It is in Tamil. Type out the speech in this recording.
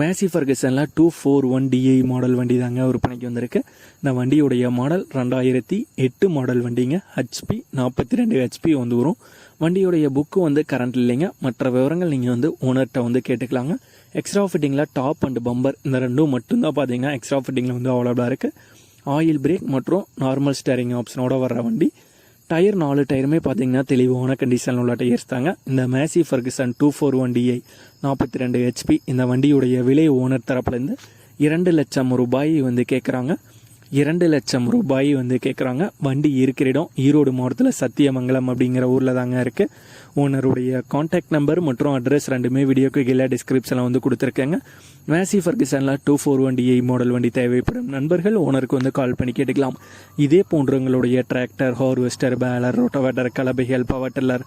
மேசி ஃபர்கசனில் two four one DI model வண்டி தாங்க விற்பனைக்கு வந்திருக்கு. இந்த வண்டியுடைய மாடல் ரெண்டாயிரத்தி எட்டு மாடல் வண்டிங்க. ஹெச்பி நாற்பத்தி ரெண்டு ஹெச்பி வந்து வரும். வண்டியுடைய புக்கு வந்து கரண்ட் இல்லைங்க. மற்ற விவரங்கள் நீங்கள் வந்து ஓனர்கிட்ட வந்து கேட்டுக்கலாங்க. எக்ஸ்ட்ரா ஃபிட்டிங்கில் டாப் அண்ட் பம்பர் இந்த ரெண்டும் மட்டும்தான் பார்த்தீங்கன்னா எக்ஸ்ட்ரா ஃபிட்டிங்கில் வந்து அவைலபிளாக இருக்குது ஆயில் பிரேக் மற்றும் நார்மல் ஸ்டேரிங் ஆப்ஷனோட வர்ற வண்டி. டயர் நாலு டயருமே பார்த்தீங்கன்னா தெளிவான கண்டிஷனில் உள்ள டயர்ஸ் தாங்க. இந்த Massey Ferguson two four one DI நாற்பத்தி ரெண்டு ஹெச்பி இந்த வண்டியுடைய விலை ஓனர் தரப்புலேருந்து இரண்டு லட்சம் ரூபாய் வந்து கேட்குறாங்க இரண்டு லட்சம் ரூபாய் வந்து கேட்குறாங்க வண்டி இருக்கிற இடம் ஈரோடு மாவட்டத்தில் சத்தியமங்கலம் அப்படிங்கிற ஊரில் தாங்க இருக்குது ஓனருடைய காண்டாக்ட் நம்பர் மற்றும் அட்ரஸ் ரெண்டுமே வீடியோக்கு கீழே டிஸ்கிரிப்ஷனில் வந்து கொடுத்துருக்கேங்க. Massey ஃபர்கிசனில் two four one DI model வண்டி தேவைப்படும். நண்பர்கள் ஓனருக்கு வந்து கால் பண்ணி கேட்டுக்கலாம். இதே போன்றவங்களுடைய tractor harvester baler rotavator கலபைகள் power tiller